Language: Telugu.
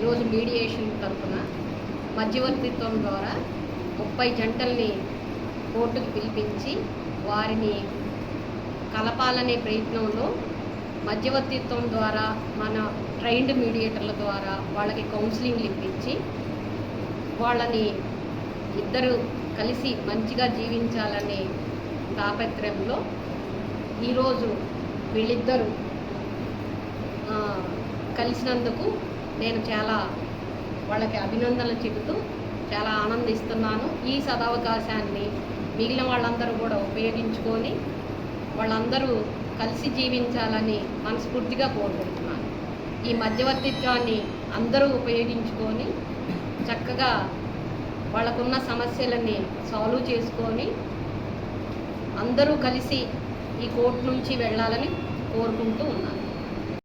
ఈరోజు మీడియేషన్ తరఫున మధ్యవర్తిత్వం ద్వారా ముప్పై జంటల్ని కోర్టుకు పిలిపించి వారిని కలపాలనే ప్రయత్నంలో మధ్యవర్తిత్వం ద్వారా మన ట్రైన్డ్ మీడియేటర్ల ద్వారా వాళ్ళకి కౌన్సిలింగ్లు ఇప్పించి వాళ్ళని ఇద్దరు కలిసి మంచిగా జీవించాలనే తాపత్రయంలో ఈరోజు వీళ్ళిద్దరూ కలిసినందుకు నేను చాలా వాళ్ళకి అభినందనలు చెబుతూ చాలా ఆనందిస్తున్నాను. ఈ సదవకాశాన్ని మిగిలిన వాళ్ళందరూ కూడా ఉపయోగించుకొని వాళ్ళందరూ కలిసి జీవించాలని మనస్ఫూర్తిగా కోరుకుంటున్నాను. ఈ మధ్యవర్తిత్వాన్ని అందరూ ఉపయోగించుకొని చక్కగా వాళ్ళకున్న సమస్యలని సాల్వ్ చేసుకొని అందరూ కలిసి ఈ కోర్టు నుంచి వెళ్ళాలని కోరుకుంటూ ఉన్నాను.